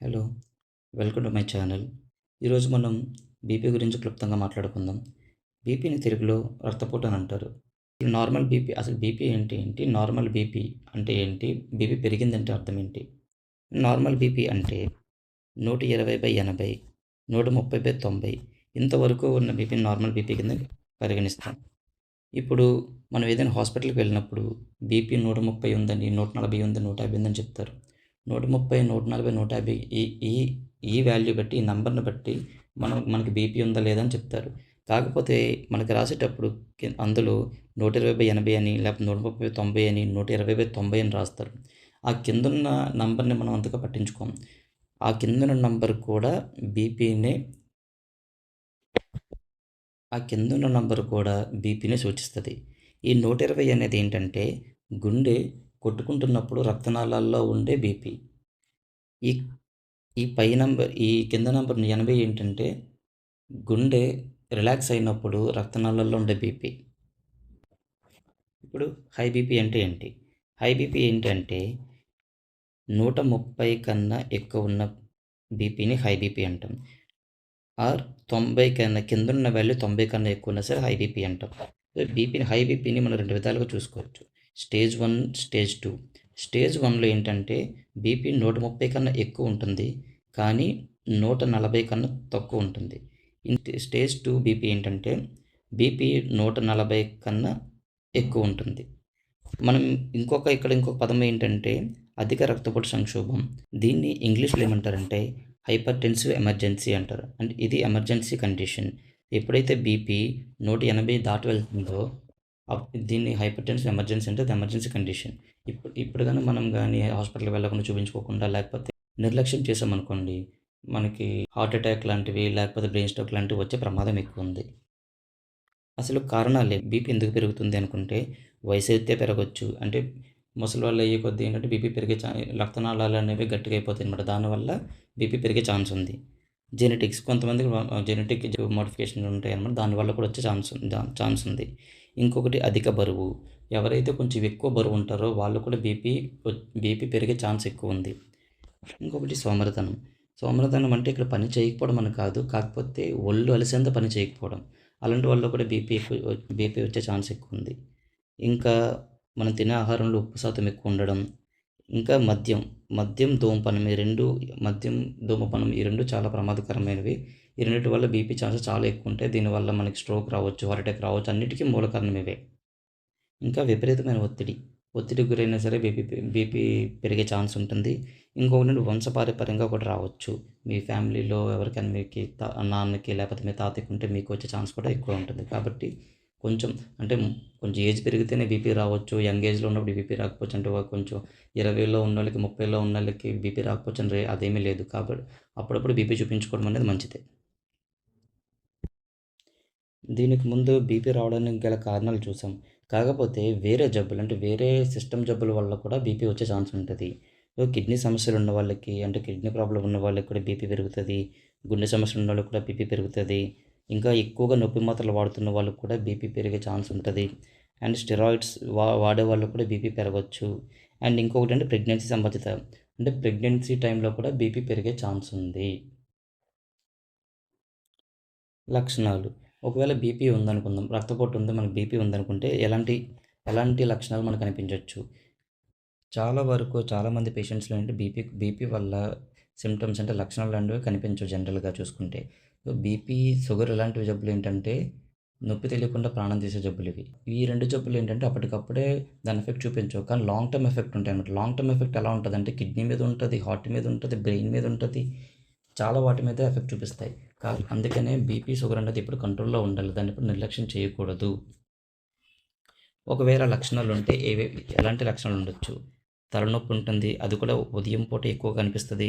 Hello welcome to my channel. ఈరోజు మనం BP గురించి క్లుప్తంగా మాట్లాడుకుందాం. బీపీని తెలుగులో రక్తపోటు అని అంటారు. నార్మల్ బీపీ అసలు బీపీ ఏంటి ఏంటి? నార్మల్ బీపీ అంటే ఏంటి? బీపీ పెరిగిందంటే అర్థం ఏంటి? నార్మల్ బీపీ అంటే నూట ఇరవై బై ఎనభై నూట ముప్పై బై తొంభై ఇంతవరకు ఉన్న బీపీని నార్మల్ బీపీ కింద పరిగణిస్తాం. ఇప్పుడు మనం ఏదైనా హాస్పిటల్కి వెళ్ళినప్పుడు బీపీ నూట ముప్పై ఉందని నూట నలభై ఉంది నూట యాభై ఉందని చెప్తారు. నూట ముప్పై నూట నలభై నూట యాభై ఈ ఈ ఈ వాల్యూ బట్టి ఈ నంబర్ని బట్టి మనం మనకి బీపీ ఉందా లేదా అని చెప్తారు. కాకపోతే మనకి రాసేటప్పుడు అందులో నూట ఇరవై బై ఎనభై అని లేకపోతే నూట ముప్పై తొంభై అని నూట ఇరవై బై తొంభై అని రాస్తారు. ఆ కిందున్న నంబర్ని మనం అంతగా పట్టించుకోం. ఆ కిందున్న నంబర్ కూడా బీపీనే ఆ కిందున్న నంబర్ కూడా బీపీని సూచిస్తుంది. ఈ నూట ఇరవై అనేది ఏంటంటే గుండె కొట్టుకుంటున్నప్పుడు రక్తనాళాల్లో ఉండే బీపీ ఈ ఈ పై నంబర్ ఈ కింద నంబర్ ఎనభై ఏంటంటే గుండె రిలాక్స్ అయినప్పుడు రక్తనాళాల్లో ఉండే బీపీ ఇప్పుడు హై బీపీ అంటే ఏంటి? హై బీపీ ఏంటంటే నూట ముప్పై కన్నా ఎక్కువ ఉన్న బీపీని హై బీపీ అంటాం. ఆర్ తొంభై కన్నా కింద ఉన్న వాల్యూ తొంభై కన్నా ఎక్కువ ఉన్నా సరే హై బీపీ అంటాం. బీపీని హై బీపీని మనం రెండు విధాలుగా చూసుకోవచ్చు. Stage one stage two. Stage వన్లో ఏంటంటే బీపీ నూట ముప్పై కన్నా ఎక్కువ ఉంటుంది కానీ నూట నలభై కన్నా తక్కువ ఉంటుంది. స్టేజ్ టూ బీపీ ఏంటంటే బీపీ నూట నలభై కన్నా ఎక్కువ ఉంటుంది. మనం ఇంకొక ఇక్కడ ఇంకొక పదం ఏంటంటే అధిక రక్తపోటు సంక్షోభం. దీన్ని ఇంగ్లీష్లో ఏమంటారంటే హైపర్ టెన్సివ్ ఎమర్జెన్సీ అంటారు. అంటే ఇది ఎమర్జెన్సీ కండిషన్. ఎప్పుడైతే బీపీ నూట ఎనభై దాటి వెళ్తుందో దీన్ని హైపర్ టెన్షన్ ఎమర్జెన్సీ అంటే ఎమర్జెన్సీ కండిషన్. ఇప్పుడు ఇప్పుడు కానీ మనం కానీ హాస్పిటల్కి వెళ్ళకుండా చూపించుకోకుండా లేకపోతే నిర్లక్ష్యం చేసామనుకోండి మనకి హార్ట్ అటాక్ లాంటివి లేకపోతే బ్రెయిన్ స్ట్రోక్ లాంటివి వచ్చే ప్రమాదం ఎక్కువ ఉంది అసలు కారణాలే? బీపీ ఎందుకు పెరుగుతుంది అనుకుంటే వయసు అయితే పెరగచ్చు. అంటే ముసలి వాళ్ళు అయ్యే కొద్దీ ఏంటంటే బీపీ పెరిగే ఛా రక్తనాళాలు అనేవి గట్టిగా అయిపోతాయి అనమాట దానివల్ల బీపీ పెరిగే ఛాన్స్ ఉంది. జెనెటిక్స్ కొంతమందికి జెనెటిక్ మోడిఫికేషన్ ఉంటాయి అనమాట దానివల్ల కూడా వచ్చే ఛాన్స్ ఛాన్స్ ఉంది. ఇంకొకటి అధిక బరువు. ఎవరైతే కొంచెం ఎక్కువ బరువు ఉంటారో వాళ్ళు కూడా బీపీ బీపీ పెరిగే ఛాన్స్ ఎక్కువ ఉంది. ఇంకొకటి సోమరతనం. సోమరతనం అంటే ఇక్కడ పని చేయకపోవడం అని కాదు కాకపోతే ఒళ్ళు అలసేంత పని చేయకపోవడం. అలాంటి వాళ్ళు కూడా బీపీ బీపీ వచ్చే ఛాన్స్ ఎక్కువ ఉంది. ఇంకా మనం తినే ఆహారంలో ఉప్పు శాతం ఎక్కువ ఉండడం. ఇంకా మద్యం మద్యం ధూమపానం ఈ రెండు మద్యం ధూమపానం ఈ రెండు చాలా ప్రమాదకరమైనవి. ఈ రెండింటి వల్ల బీపీ ఛాన్సెస్ చాలా ఎక్కువ ఉంటాయి. దీనివల్ల మనకి స్ట్రోక్ రావచ్చు హార్ట్ అటాక్ రావచ్చు అన్నిటికీ మూల కారణం ఇవే. ఇంకా విపరీతమైన ఒత్తిడి. ఒత్తిడికి గురైనా సరే బీపీ బీపీ పెరిగే ఛాన్స్ ఉంటుంది. ఇంకొకటి వంశపారపరంగా కూడా రావచ్చు. మీ ఫ్యామిలీలో ఎవరికైనా మీకు నాన్నకి లేకపోతే మీ తాతకి ఉంటే మీకు వచ్చే ఛాన్స్ కూడా ఎక్కువ ఉంటుంది. కాబట్టి కొంచెం అంటే కొంచెం ఏజ్ పెరిగితేనే బీపీ రావచ్చు. యంగ్ ఏజ్లో ఉన్నప్పుడు బీపీ రాకపోవచ్చు. అంటే కొంచెం ఇరవైలో ఉన్న వాళ్ళకి ముప్పైలో ఉన్న వాళ్ళకి బీపీ రాకపోవచ్చు అని రే- అదేమీ లేదు. కాబట్టి అప్పుడప్పుడు బీపీ చూపించుకోవడం అనేది మంచిదే. దీనికి ముందు బీపీ రావడానికి గల కారణాలు చూసాం. కాకపోతే వేరే జబ్బులు అంటే వేరే సిస్టమ్ జబ్బుల వల్ల కూడా బీపీ వచ్చే ఛాన్స్ ఉంటుంది. కిడ్నీ సమస్యలు ఉన్న వాళ్ళకి అంటే కిడ్నీ ప్రాబ్లం ఉన్న వాళ్ళకి కూడా బీపీ పెరుగుతుంది. గుండె సమస్యలు ఉన్న వాళ్ళకి కూడా బీపీ పెరుగుతుంది. ఇంకా ఎక్కువగా నొప్పి మాత్రలు వాడుతున్న వాళ్ళకి కూడా బీపీ పెరిగే ఛాన్స్ ఉంటుంది. అండ్ స్టెరాయిడ్స్ వా వాడే వాళ్ళకి కూడా బీపీ పెరగవచ్చు అండ్ ఇంకొకటి అంటే ప్రెగ్నెన్సీ సంబంధిత అంటే ప్రెగ్నెన్సీ టైంలో కూడా బీపీ పెరిగే ఛాన్స్ ఉంది. లక్షణాలు. ఒకవేళ బీపీ ఉందనుకుందాం రక్తపోటు ఉంది మనకు బీపీ ఉందనుకుంటే ఎలాంటి ఎలాంటి లక్షణాలు మనకు కనిపించవచ్చు చాలా వరకు చాలామంది పేషెంట్స్లో ఏంటి బీపీ బీపీ వల్ల సిమ్టమ్స్ అంటే లక్షణాలు లాంటివి కనిపించవు జనరల్గా చూసుకుంటే. సో బీపీ షుగర్ ఇలాంటివి జబ్బులు ఏంటంటే నొప్పి తెలియకుండా ప్రాణం తీసే జబ్బులు ఇవి. ఈ రెండు జబ్బులు ఏంటంటే అప్పటికప్పుడే దాని ఎఫెక్ట్ చూపించవు. కానీ లాంగ్ టర్మ్ ఎఫెక్ట్ ఉంటాయి అనమాట లాంగ్ టర్మ్ ఎఫెక్ట్ ఎలా ఉంటుంది అంటే కిడ్నీ మీద ఉంటుంది హార్ట్ మీద ఉంటుంది బ్రెయిన్ మీద ఉంటుంది చాలా వాటి మీద ఎఫెక్ట్ చూపిస్తాయి. అందుకనే బీపీ షుగర్ అనేది ఇప్పుడు కంట్రోల్లో ఉండాలి. దాన్ని ఇప్పుడు నిర్లక్ష్యం చేయకూడదు. ఒకవేళ లక్షణాలు ఉంటే ఏవే ఎలాంటి లక్షణాలు ఉండొచ్చు? తలనొప్పి ఉంటుంది అది కూడా ఉదయం పూట ఎక్కువ కనిపిస్తుంది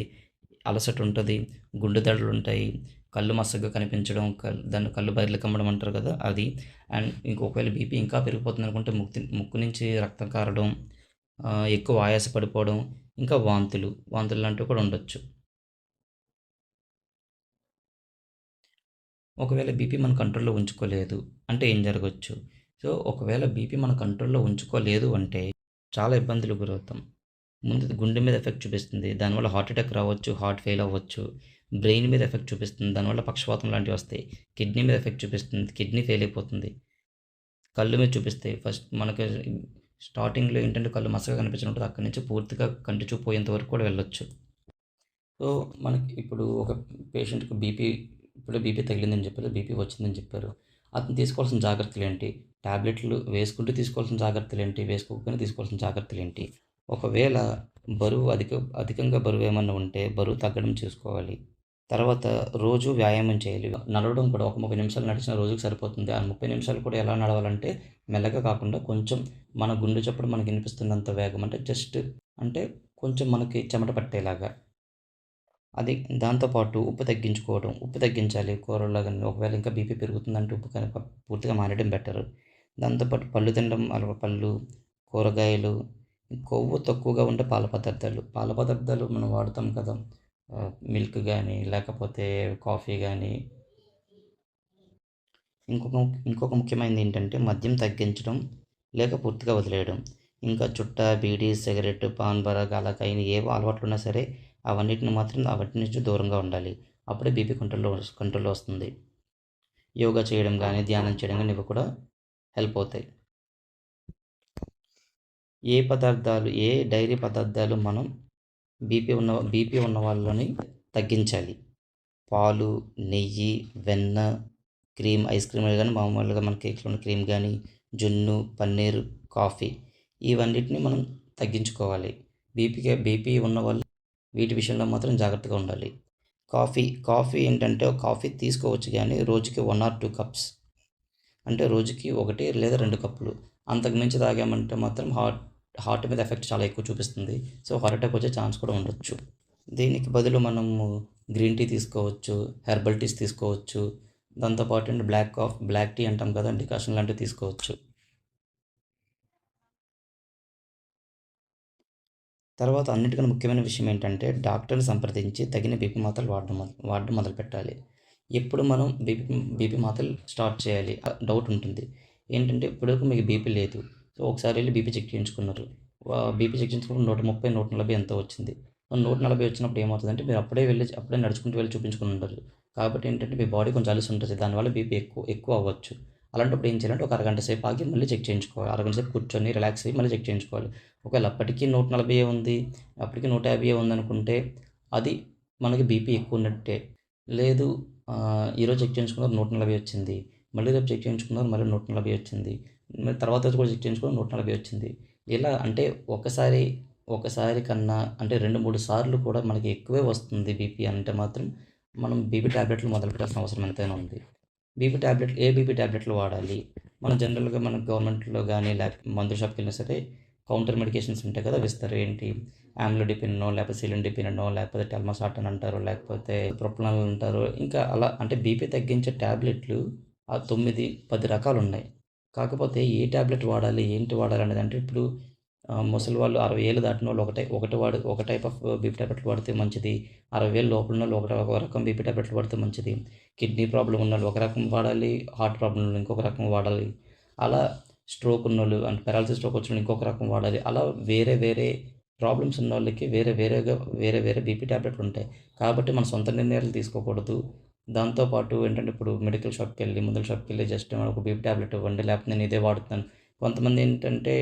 అలసట ఉంటుంది గుండె దడలు ఉంటాయి కళ్ళు మసగ్గా కనిపించడం దాన్ని కళ్ళు బయర్లు కమ్మడం అంటారు కదా అది. అండ్ ఇంకొకవేళ బీపీ ఇంకా పెరిగిపోతుంది అనుకుంటే ముక్కు ముక్కు నుంచి రక్తం కారడం ఎక్కువ ఆయాస పడిపోవడం ఇంకా వాంతులు వాంతులు లాంటివి కూడా ఉండొచ్చు. ఒకవేళ బీపీ మన కంట్రోల్లో ఉంచుకోలేదు అంటే ఏం జరగవచ్చు సో ఒకవేళ బీపీ మన కంట్రోల్లో ఉంచుకోలేదు అంటే చాలా ఇబ్బందులు గురవుతాం. ముందు గుండె మీద ఎఫెక్ట్ చూపిస్తుంది. దానివల్ల హార్ట్ అటాక్ రావచ్చు హార్ట్ ఫెయిల్ అవ్వచ్చు. బ్రెయిన్ మీద ఎఫెక్ట్ చూపిస్తుంది. దానివల్ల పక్షవాతం లాంటివి వస్తాయి. కిడ్నీ మీద ఎఫెక్ట్ చూపిస్తుంది. కిడ్నీ ఫెయిల్ అయిపోతుంది. కళ్ళు మీద చూపిస్తాయి. ఫస్ట్ మనకి స్టార్టింగ్లో ఏంటంటే కళ్ళు మసగా కనిపించినప్పుడు అక్కడి నుంచి పూర్తిగా కంటి చూపు పోయేంత వరకు కూడా వెళ్ళొచ్చు. సో మనకి ఇప్పుడు ఒక పేషెంట్కి బీపీ ఇప్పుడు బీపీ తగిలిందని చెప్పారు బీపీ వచ్చిందని చెప్పారు. అతను తీసుకోవాల్సిన జాగ్రత్తలు ఏంటి? ట్యాబ్లెట్లు వేసుకుంటూ తీసుకోవాల్సిన జాగ్రత్తలు ఏంటి? వేసుకోకపోయినా తీసుకోవాల్సిన జాగ్రత్తలు ఏంటి? ఒకవేళ బరువు అధిక అధికంగా బరువు ఏమన్నా ఉంటే బరువు తగ్గడం చేసుకోవాలి. తర్వాత రోజు వ్యాయామం చేయాలి. నడవడం కూడా ఒక ముప్పై నిమిషాలు నడిచిన రోజుకి సరిపోతుంది. ఆ ముప్పై నిమిషాలు కూడా ఎలా నడవాలంటే మెల్లగా కాకుండా కొంచెం మన గుండె చప్పుడు మనకి వినిపిస్తున్నంత వేగం. అంటే జస్ట్ అంటే కొంచెం మనకి చెమట పట్టేలాగా. అది దాంతోపాటు ఉప్పు తగ్గించుకోవడం ఉప్పు తగ్గించాలి కూరల్లో కానీ ఒకవేళ ఇంకా బీపీ పెరుగుతుందంటే ఉప్పు కనుక పూర్తిగా మానేయడం బెటర్. దాంతోపాటు పళ్ళు తినడం అలా పళ్ళు కూరగాయలు కొవ్వు తక్కువగా ఉండే పాల పదార్థాలు. పాల పదార్థాలు మనం వాడతాం కదా. మిల్క్ కానీ లేకపోతే కాఫీ కానీ ఇంకొక ఇంకొక ముఖ్యమైనది ఏంటంటే మద్యం తగ్గించడం లేక పూర్తిగా వదిలేయడం. ఇంకా చుట్ట బీడీ సిగరెట్ పాన్ బరా గలకైన ఏవో అలవాట్లు ఉన్నా సరే అవన్నిటిని మాత్రం వాటి నుంచి దూరంగా ఉండాలి. అప్పుడే బీపీ కంట్రోల్లో కంట్రోల్లో వస్తుంది. యోగా చేయడం కానీ ధ్యానం చేయడం కానీ ఇవి కూడా హెల్ప్ అవుతాయి. ఏ పదార్థాలు ఏ డైరీ పదార్థాలు మనం బీపీ ఉన్న బీపీ ఉన్న వాళ్ళని తగ్గించాలి. పాలు నెయ్యి వెన్న క్రీమ్ ఐస్ క్రీమ్ కానీ మామూలుగా మన కేక్లో ఉన్న క్రీమ్ కానీ జున్ను పన్నీర్ కాఫీ ఇవన్నిటిని మనం తగ్గించుకోవాలి. బీపీకి బీపీ ఉన్న వాళ్ళు వీటి విషయంలో మాత్రం జాగ్రత్తగా ఉండాలి. కాఫీ కాఫీ ఏంటంటే కాఫీ తీసుకోవచ్చు కానీ రోజుకి వన్ ఆర్ టూ కప్స్ అంటే రోజుకి ఒకటి లేదా రెండు కప్పులు. అంతకు మించి తాగామంటే మాత్రం హార్ట్ హార్ట్ మీద ఎఫెక్ట్ చాలా ఎక్కువ చూపిస్తుంది. సో హార్ట్ అటాక్ వచ్చే ఛాన్స్ కూడా ఉండొచ్చు. దీనికి బదులు మనము గ్రీన్ టీ తీసుకోవచ్చు హెర్బల్ టీస్ తీసుకోవచ్చు. దాంతోపాటు బ్లాక్ కాఫ్ బ్లాక్ టీ అంటాం కదా డికాషన్ లాంటివి తీసుకోవచ్చు. తర్వాత అన్నిటికన్నా ముఖ్యమైన విషయం ఏంటంటే డాక్టర్ని సంప్రదించి తగిన బీపీ మాత్రలు వాడడం వాడడం మొదలుపెట్టాలి. ఎప్పుడు మనం బీపీ బీపీ మాత్రలు స్టార్ట్ చేయాలి డౌట్ ఉంటుంది. ఏంటంటే ఇప్పటివరకు మీకు బీపీ లేదు. సో ఒకసారి వెళ్ళి బీపీ చెక్ చేయించుకున్నారు. బీపీ చెక్ చేయించుకున్నప్పుడు నూట ముప్పై నూట నలభై ఎంతో వచ్చింది. నూట నలభై వచ్చినప్పుడు ఏమవుతుందంటే మీరు అప్పుడే వెళ్ళి అప్పుడే నడుచుకుంటూ వెళ్ళి చూపించుకుని ఉంటారు కాబట్టి ఏంటంటే మీ బాడీ కొంచెం అలసి ఉంటుంది. దానివల్ల బీపీ ఎక్కువ ఎక్కువ అవ్వచ్చు. అలాంటప్పుడు ఏం చేయాలంటే ఒక అరగంట సేపు ఆగి మళ్ళీ చెక్ చేయించుకోవాలి. అరగంట సేపు కూర్చొని రిలాక్స్ అయ్యి మళ్ళీ చెక్ చేయించుకోవాలి. ఒకవేళ అప్పటికి నూట నలభై ఉంది అప్పటికి నూట యాభై ఉంది అనుకుంటే అది మనకి బీపీ ఎక్కువ ఉన్నట్టే. లేదు ఈరోజు చెక్ చేయించుకున్నారు నూట నలభై వచ్చింది మళ్ళీ రేపు చెక్ చేయించుకున్నారు మళ్ళీ నూట నలభై వచ్చింది మరి తర్వాత రోజు కూడా చెక్ చేయించుకున్నారు నూట నలభై వచ్చింది. ఇలా అంటే ఒకసారి ఒకసారి కన్నా అంటే రెండు మూడు సార్లు కూడా మనకి ఎక్కువే వస్తుంది బీపీ అంటే మాత్రం మనం బీపీ ట్యాబ్లెట్లు మొదలు పెట్టాల్సిన అవసరం ఎంతైనా ఉంది. బీపీ ట్యాబ్లెట్ ఏ బీపీ ట్యాబ్లెట్లు వాడాలి? మనం జనరల్గా మన గవర్నమెంట్లో కానీ లేకపోతే మందు షాప్కి వెళ్ళినా సరే కౌంటర్ మెడికేషన్స్ ఉంటాయి కదా ఇస్తారు ఏంటి? ఆమ్లోడిపిన్నో లేకపోతే సిలిండిపిన్నో లేకపోతే టెల్మాసాట్ అని అంటారు లేకపోతే ప్రొప్లాన్ అంటారు. ఇంకా అలా అంటే బీపీ తగ్గించే ట్యాబ్లెట్లు ఆ తొమ్మిది పది రకాలు ఉన్నాయి కాకపోతే ఏ ట్యాబ్లెట్ వాడాలి ఏంటి వాడాలి అనేది అంటే ఇప్పుడు ముసలి వాళ్ళు అరవై ఏళ్ళు దాటిన వాళ్ళు ఒకటే ఒకటి వాడు ఒక టైప్ ఆఫ్ బీపీ ట్యాబ్లెట్లు వాడితే మంచిది. అరవై వేలు లోపల వాళ్ళు ఒక ఒక రకం బీపీ ట్యాబ్లెట్లు వాడితే మంచిది. కిడ్నీ ప్రాబ్లం ఉన్న వాళ్ళు ఒక రకం వాడాలి హార్ట్ ప్రాబ్లం ఉన్న ఇంకొక రకం వాడాలి. అలా స్ట్రోక్ ఉన్న వాళ్ళు అంటే పెరాలసిస్ స్ట్రోక్ వచ్చిన ఇంకొక రకం వాడాలి. అలా వేరే వేరే ప్రాబ్లమ్స్ ఉన్న వాళ్ళకి వేరే వేరేగా వేరే వేరే బీపీ ట్యాబ్లెట్లు ఉంటాయి. కాబట్టి మన సొంత నిర్ణయాలు తీసుకోకూడదు. దాంతోపాటు ఏంటంటే ఇప్పుడు మెడికల్ షాప్కి వెళ్ళి మందుల షాప్కి వెళ్ళి జస్ట్ ఒక బీపీ ట్యాబ్లెట్ ఇవ్వండి లేకపోతే నేను ఇదే వాడుతాను కొంతమంది ఏంటంటే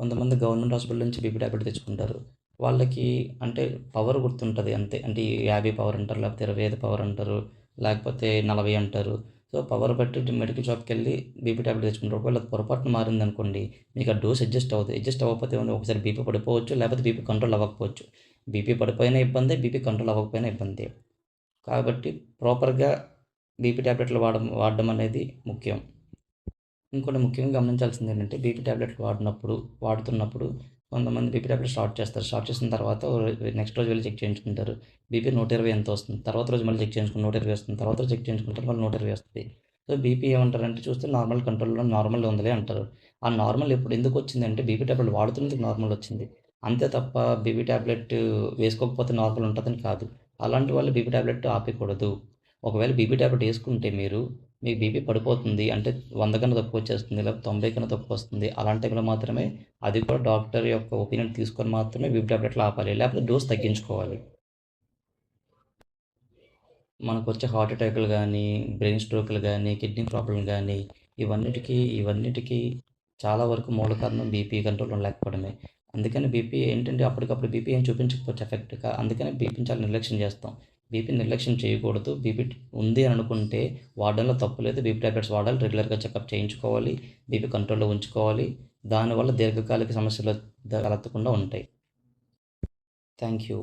కొంతమంది గవర్నమెంట్ హాస్పిటల్ నుంచి బీపీ ట్యాబ్లెట్ తెచ్చుకుంటారు. వాళ్ళకి అంటే పవర్ గుర్తుంటుంది అంతే. అంటే యాభై పవర్ అంటారు లేకపోతే ఇరవై ఐదు పవర్ అంటారు లేకపోతే నలభై అంటారు. సో పవర్ బట్టి మెడికల్ షాప్కి వెళ్ళి బీపీ ట్యాబ్లెట్ తెచ్చుకుంటారు. ఒకవేళ పొరపాటున మారింది అనుకోండి మీకు ఆ డోస్ అడ్జస్ట్ అవుతుంది అడ్జస్ట్ అవ్వకపోతే ఒకసారి బీపీ పడిపోవచ్చు లేకపోతే బీపీ కంట్రోల్ అవ్వకపోవచ్చు. బీపీ పడిపోయినా ఇబ్బంది బీపీ కంట్రోల్ అవ్వకపోయినా ఇబ్బంది. కాబట్టి ప్రాపర్గా బీపీ ట్యాబ్లెట్లు వాడడం వాడడం అనేది ముఖ్యం. ఇంకోటి ముఖ్యంగా గమనించాల్సింది ఏంటంటే బీపీ ట్యాబ్లెట్లు వాడినప్పుడు వాడుతున్నప్పుడు కొంతమంది బీపీ ట్యాబ్లెట్ స్టార్ట్ చేస్తారు. స్టార్ట్ చేసిన తర్వాత నెక్స్ట్ రోజు వెళ్ళి చెక్ చేయించుకుంటారు. బీపీ నూట ఇరవై ఎంత వస్తుంది. తర్వాత రోజు మళ్ళీ చెక్ చేయించుకుని నూట ఇరవై వస్తుంది. తర్వాత రోజు చెక్ చేయించుకుంటారు మళ్ళీ నూట ఇరవై వస్తుంది. సో బీపీ ఏమంటారంటే చూస్తే నార్మల్ కంట్రోల్లో నార్మల్ ఉందిలే అంటారు. ఆ నార్మల్ ఎప్పుడు ఎందుకు వచ్చిందంటే బీపీ ట్యాబ్లెట్ వాడుతున్నందుకు నార్మల్ వచ్చింది. అంతే తప్ప బీపీ ట్యాబ్లెట్ వేసుకోకపోతే నార్మల్ ఉంటుందని కాదు. అలాంటి వాళ్ళు బీపీ ట్యాబ్లెట్ ఆపకూడదు. ఒకవేళ బీపీ టాబ్లెట్ వేసుకుంటే మీరు మీకు బీపీ పడిపోతుంది అంటే వంద కన్నా తక్కువ వచ్చేస్తుంది లేకపోతే తొంభై కన్నా తక్కువ వస్తుంది అలాంటి టైంలో మాత్రమే అది కూడా డాక్టర్ యొక్క ఒపీనియన్ తీసుకొని మాత్రమే బీపీ ట్యాబ్లెట్లు ఆపాలి లేకపోతే డోస్ తగ్గించుకోవాలి. మనకు వచ్చే హార్ట్ అటాకులు కానీ బ్రెయిన్ స్ట్రోకులు కానీ కిడ్నీ ప్రాబ్లం కానీ ఇవన్నిటికీ ఇవన్నిటికీ చాలా వరకు మూల కారణం బీపీ కంట్రోల్ లేకపోవడమే. అందుకని బీపీ ఏంటంటే అప్పటికప్పుడు బీపీ ఏం చూపించకపోవచ్చు ఎఫెక్ట్గా అందుకని బీపీని చాలా నిర్లక్ష్యం చేస్తాం. బీపీ నిర్లక్ష్యం చేయకూడదు. బీపీ ఉంది అని అనుకుంటే వాడడంలో తప్పు లేదు. బీపీ టాబ్లెట్స్ వాడాలి. రెగ్యులర్గా చెకప్ చేయించుకోవాలి. బీపీ కంట్రోల్లో ఉంచుకోవాలి. దానివల్ల దీర్ఘకాలిక సమస్యలు తలెత్తకుండా ఉంటాయి. Thank you